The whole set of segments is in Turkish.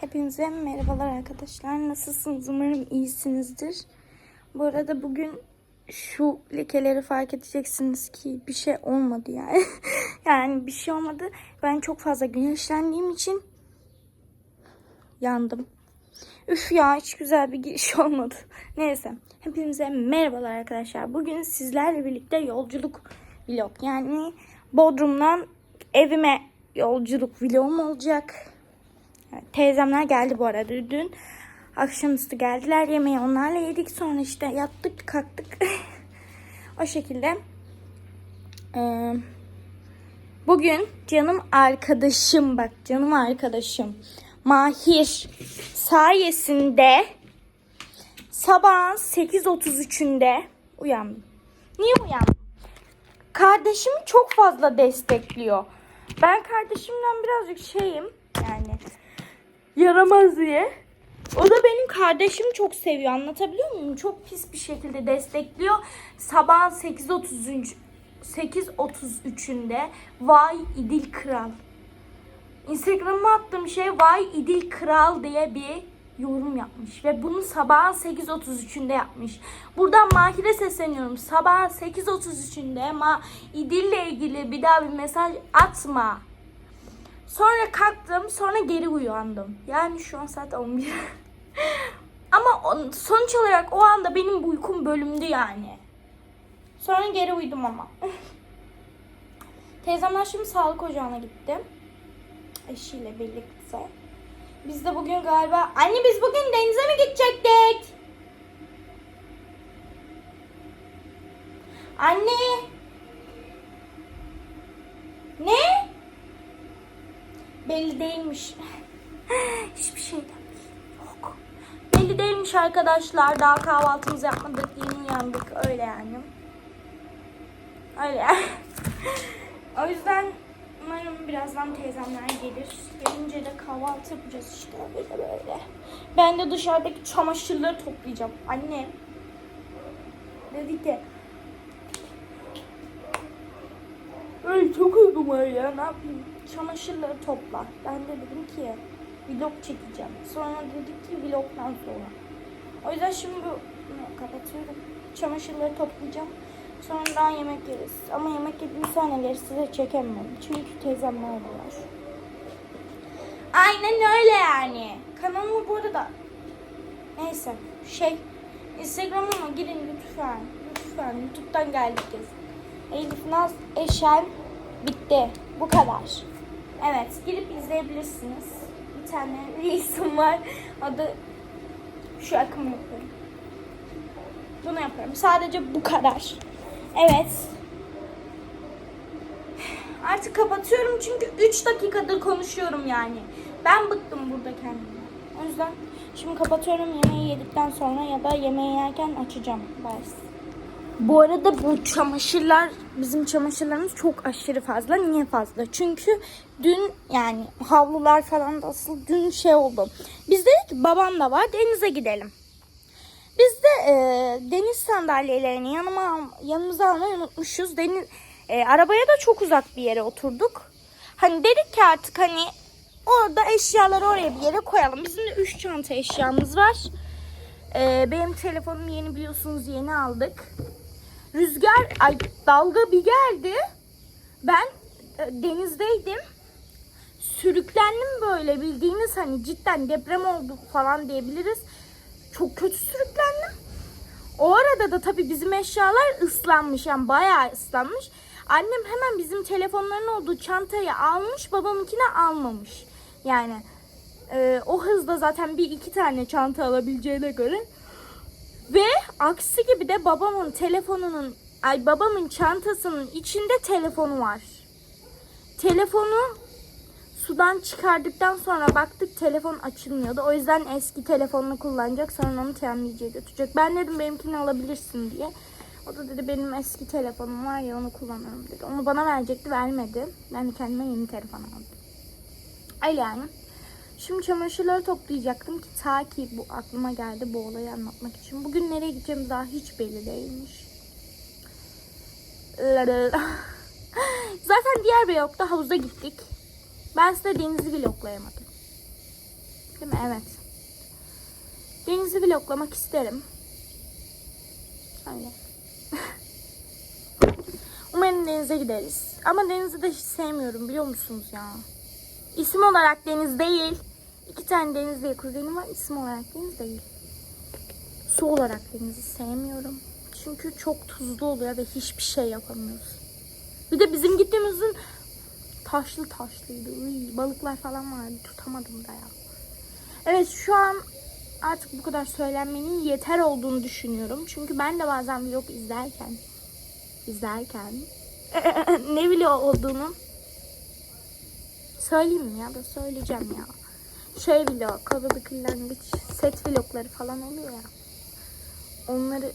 Hepinize merhabalar arkadaşlar. Nasılsınız? Umarım iyisinizdir. Bu arada bugün şu lekeleri fark edeceksiniz ki bir şey olmadı yani. yani bir şey olmadı. Ben çok fazla güneşlendiğim için yandım. Üf ya hiç güzel bir giriş olmadı. Neyse. Hepinize merhabalar arkadaşlar. Bugün sizlerle birlikte yolculuk vlog. Yani Bodrum'dan evime yolculuk vlogum olacak. Teyzemler geldi bu arada dün. Akşamüstü geldiler yemeği onlarla yedik. Sonra işte yattık kalktık. o şekilde. Ee, bugün canım arkadaşım bak canım arkadaşım Mahir sayesinde sabahın 8.33'ünde uyandım. Niye uyandım? Kardeşim çok fazla destekliyor. Ben kardeşimden birazcık şeyim yani yaramaz diye. O da benim kardeşimi çok seviyor. Anlatabiliyor muyum? Çok pis bir şekilde destekliyor. Sabah 8.33 8.33'ünde Vay İdil Kral. Instagram'a attığım şey Vay İdil Kral diye bir yorum yapmış. Ve bunu sabahın 8.33'ünde yapmış. Buradan Mahir'e sesleniyorum. Sabah 8.33'ünde ma İdil'le ilgili bir daha bir mesaj atma. Sonra kalktım, sonra geri uyandım. Yani şu an saat 11. Ama sonuç olarak o anda benim uykum bölümdü yani. Sonra geri uyudum ama. Teyzemler şimdi sağlık ocağına gitti. Eşiyle birlikte. Biz de bugün galiba... Anne biz bugün denize mi gidecektik? Anne! Ne? Belli değilmiş. Hiçbir şeyden belli yok. Belli değilmiş arkadaşlar. Daha kahvaltımızı yapmadık. Yeni uyandık. Öyle yani. Öyle yani. o yüzden umarım birazdan teyzemler gelir. Gelince de kahvaltı yapacağız işte böyle böyle. Ben de dışarıdaki çamaşırları toplayacağım. Anne dedi ki Ay çok uykum var ya ne yapayım? Çamaşırları topla. Ben de dedim ki vlog çekeceğim. Sonra dedik ki vlogdan sonra. O yüzden şimdi bu kapatıyorum. Çamaşırları toplayacağım. Sonra yemek yeriz. Ama yemek yediğim sahneleri size çekemem. Çünkü teyzemler de var. Aynen öyle yani. Kanalımı bu arada neyse şey Instagram'ıma girin lütfen. Lütfen YouTube'dan geldik. Elif Naz Eşen bitti. Bu kadar. Evet girip izleyebilirsiniz. Bir tane Reels'im var. Adı şu akımı yapıyorum. Bunu yapıyorum. Sadece bu kadar. Evet. Artık kapatıyorum çünkü 3 dakikadır konuşuyorum yani. Ben bıktım burada kendime. O yüzden şimdi kapatıyorum yemeği yedikten sonra ya da yemeği yerken açacağım. Bye. Bu arada bu çamaşırlar bizim çamaşırlarımız çok aşırı fazla. Niye fazla? Çünkü dün yani havlular falan da asıl dün şey oldu. Biz dedik ki babam da var denize gidelim. Biz de e, deniz sandalyelerini yanıma yanımıza almayı unutmuşuz. Deniz e, arabaya da çok uzak bir yere oturduk. Hani dedik ki artık hani orada eşyaları oraya bir yere koyalım. Bizim de 3 çanta eşyamız var. E, benim telefonum yeni biliyorsunuz yeni aldık. Rüzgar ay dalga bir geldi. Ben e, denizdeydim. Sürüklendim böyle bildiğiniz hani cidden deprem oldu falan diyebiliriz. Çok kötü sürüklendim. O arada da tabii bizim eşyalar ıslanmış yani bayağı ıslanmış. Annem hemen bizim telefonların olduğu çantayı almış babamınkini almamış. Yani e, o hızda zaten bir iki tane çanta alabileceğine göre. Ve aksi gibi de babamın telefonunun ay babamın çantasının içinde telefonu var. Telefonu sudan çıkardıktan sonra baktık telefon açılmıyordu. O yüzden eski telefonunu kullanacak. Sonra onu tamirciye götürecek. Ben dedim benimkini alabilirsin diye. O da dedi benim eski telefonum var ya onu kullanırım dedi. Onu bana verecekti vermedi. Ben de kendime yeni telefon aldım. Öyle yani. Şimdi çamaşırları toplayacaktım ki ta ki bu aklıma geldi bu olayı anlatmak için. Bugün nereye gideceğim daha hiç belli değilmiş. Zaten diğer bir yokta havuza gittik. Ben size denizi vloglayamadım. Değil mi? Evet. Denizi vloglamak isterim. Öyle. Umarım denize gideriz. Ama denizi de hiç sevmiyorum biliyor musunuz ya? İsim olarak deniz değil. İki tane deniz değil kuzenim var. İsim olarak deniz değil. Su olarak denizi sevmiyorum. Çünkü çok tuzlu oluyor ve hiçbir şey yapamıyoruz. Bir de bizim gittiğimizin taşlı taşlıydı. Uy, balıklar falan vardı. Tutamadım da ya. Evet şu an artık bu kadar söylenmenin yeter olduğunu düşünüyorum. Çünkü ben de bazen vlog izlerken izlerken ne vlog olduğunu söyleyeyim mi ya da söyleyeceğim ya. Şey vlog, Kadalı Kırlangıç set vlogları falan oluyor ya. Onları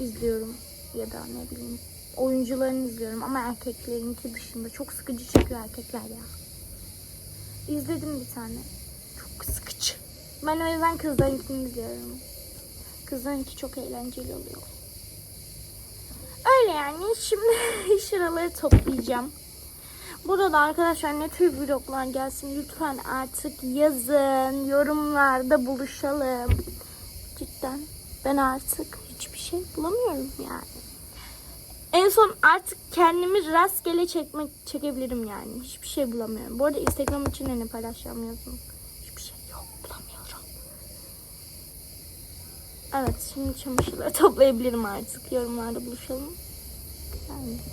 izliyorum ya da ne bileyim oyuncularını izliyorum ama erkeklerinki dışında çok sıkıcı çıkıyor erkekler ya. İzledim bir tane. Çok sıkıcı. Ben o yüzden kızlarınkini izliyorum. Kızlarınki çok eğlenceli oluyor. Öyle yani. Şimdi şuraları toplayacağım. Burada arkadaşlar ne tür vloglar gelsin lütfen artık yazın. Yorumlarda buluşalım. Cidden ben artık hiçbir şey bulamıyorum yani. En son artık kendimi rastgele çekmek çekebilirim yani. Hiçbir şey bulamıyorum. Bu arada Instagram için ne paylaşacağım yazın. Hiçbir şey yok bulamıyorum. Evet şimdi çamaşırları toplayabilirim artık. Yorumlarda buluşalım.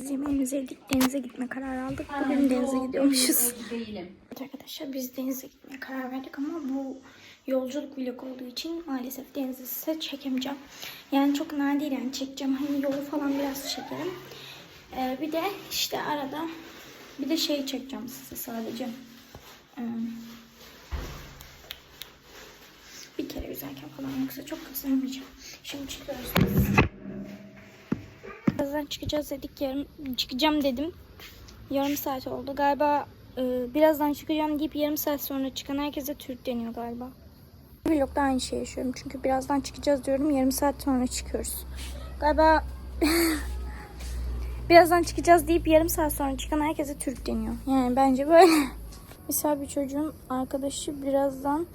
Biz yemeğimizi yedik. Denize gitme kararı aldık. Bugün denize gidiyormuşuz. Evet arkadaşlar biz denize gitmeye karar verdik ama bu yolculuk vlog olduğu için maalesef denize size çekemeyeceğim. Yani çok nadir yani çekeceğim. Hani yolu falan biraz çekerim. Ee, bir de işte arada bir de şey çekeceğim size sadece. Ee, bir kere yüzerken falan yoksa çok kısamayacağım. Şimdi çıkıyoruz Birazdan çıkacağız dedik yarım çıkacağım dedim. Yarım saat oldu. Galiba e, birazdan çıkacağım deyip yarım saat sonra çıkan herkese Türk deniyor galiba. Vlogda aynı şey yaşıyorum. Çünkü birazdan çıkacağız diyorum. Yarım saat sonra çıkıyoruz. Galiba birazdan çıkacağız deyip yarım saat sonra çıkan herkese Türk deniyor. Yani bence böyle. Mesela bir çocuğun arkadaşı birazdan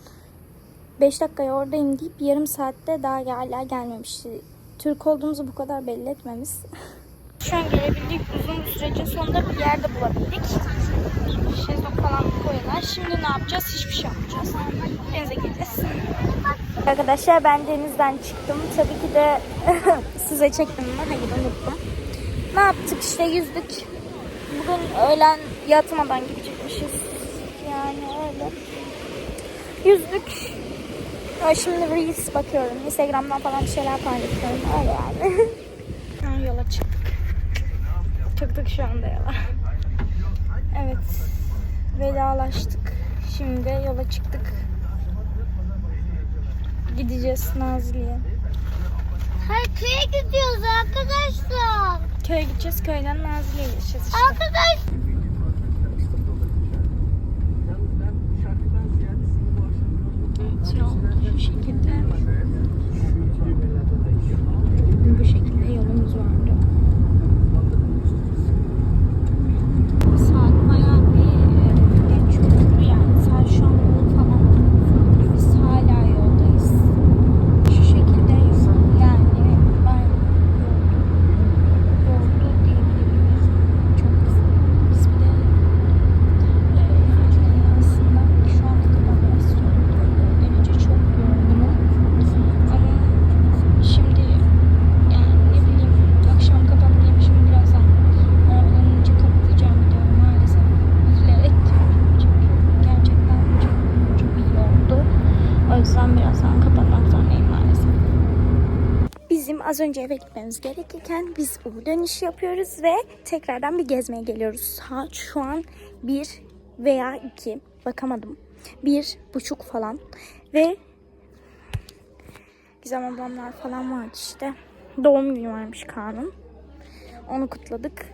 5 dakikaya oradayım deyip yarım saatte daha hala gelmemişti. Türk olduğumuzu bu kadar belli etmemiz. Şu an gelebildik. Uzun bir sürecin sonunda bir yerde bulabildik. Şezlong falan koyuyorlar. Şimdi ne yapacağız? Hiçbir şey yapmayacağız. Denize gideceğiz. Arkadaşlar ben denizden çıktım. Tabii ki de size çektim mi? Hayır unuttum. Ne yaptık işte yüzdük. Bugün öğlen yatmadan gidecekmişiz. Yani öyle. Yüzdük. Ya Şimdi Reels bakıyorum. Instagram'dan falan bir şeyler paylaşıyorum. Öyle yani. An yola çıktık. Çıktık şu anda yola. Evet. Vedalaştık. Şimdi yola çıktık. Gideceğiz Nazilli'ye. Hayır köye gidiyoruz arkadaşlar. Köye gideceğiz. Köyden Nazilli'ye gideceğiz işte. Arkadaş. Evet, yol bu şekilde. Bu şekilde yolumuz vardı. Saat bayağı bir e, geç oldu yani. Saat şu an on falan. Biz hala yoldayız. Şu şekilde yol. Yani ben yoldu, yoldu diyebilirim. Çok kısa. Biz bir de e, yani aslında şu an kapanmak istiyorum. Önce çok yorgunum. Ama şimdi yani ne bileyim akşam kapatmayayım şimdi birazdan arabadan önce kapatacağım videoyu maalesef üzülerek çünkü gerçekten çok çok iyi oldu. O yüzden birazdan kapatmak zorundayım maalesef. Bizim az önce eve gitmemiz gerekirken biz bu dönüş yapıyoruz ve tekrardan bir gezmeye geliyoruz. Saat şu an 1 veya 2 bakamadım. Bir buçuk falan ve Gizem ablamlar falan vardı işte. Doğum günü varmış Kaan'ın. Onu kutladık.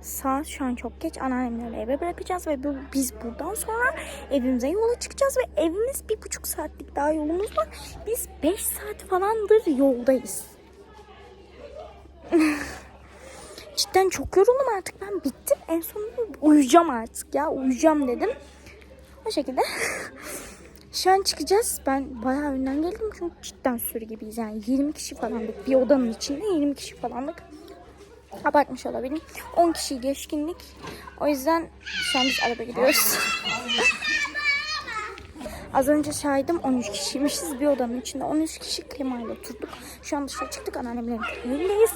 Saat şu an çok geç. Anneannemleri eve bırakacağız ve biz buradan sonra evimize yola çıkacağız ve evimiz bir buçuk saatlik daha yolumuz var. Biz beş saat falandır yoldayız. Cidden çok yoruldum artık. Ben bittim. En sonunda uyuyacağım artık ya. Uyuyacağım dedim. O şekilde. Şu an çıkacağız. Ben bayağı önden geldim çünkü cidden sürü gibiyiz. Yani 20 kişi falandık. Bir odanın içinde 20 kişi falandık. Abartmış olabilirim. 10 kişi geçkinlik. O yüzden şu an biz araba gidiyoruz. Az önce saydım 13 kişiymişiz bir odanın içinde. 13 kişi klimayla oturduk. Şu an dışarı çıktık anneannemlerin evindeyiz.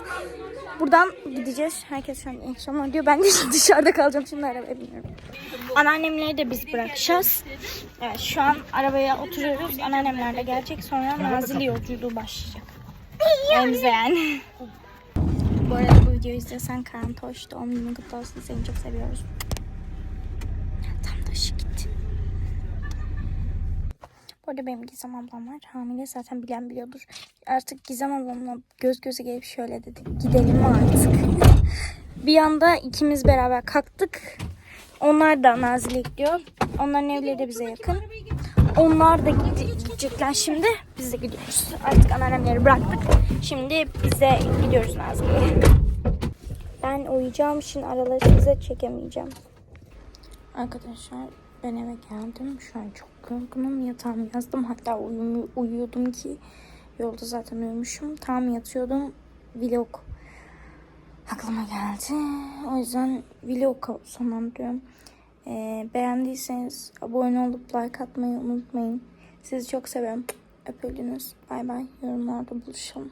Buradan gideceğiz. Herkes şu an iyi akşamlar diyor. Ben de dışarıda kalacağım. Şimdi arabaya biniyorum. Anneannemleri de biz bırakacağız. Evet şu an arabaya oturuyoruz. Anneannemler de gelecek. Sonra Nazilli yolculuğu başlayacak. Evimize yani. Bu arada bu videoyu izliyorsan Kaan Toş doğum günün kutlu olsun. Seni çok seviyoruz. Tam da ışık gitti. Bu arada benim Gizem ablam var. Hamile zaten bilen biliyordur. Artık Gizem ablamla göz göze gelip şöyle dedik. Gidelim artık. bir anda ikimiz beraber kalktık. Onlar da Nazilli'ye gidiyor. Onların evleri de bize yakın. Onlar da gide- gidecekler şimdi. Biz de gidiyoruz. Artık anneannemleri bıraktık. Şimdi biz de gidiyoruz Nazilli'ye. Ben uyuyacağım için araları size çekemeyeceğim. Arkadaşlar ben eve geldim. Şu an çok yorgunum. Yatağımı yazdım. Hatta uyum, uyuyordum ki yolda zaten uyumuşum. Tam yatıyordum. Vlog aklıma geldi. O yüzden vlog sonlandırıyorum. Ee, beğendiyseniz abone olup like atmayı unutmayın. Sizi çok seviyorum. Öpüldünüz. Bay bay. Yorumlarda buluşalım.